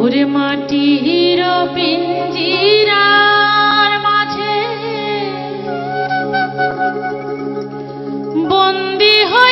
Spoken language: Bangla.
ওরে মাটির পিঞ্জিরার মাঝে বন্দি হয়ে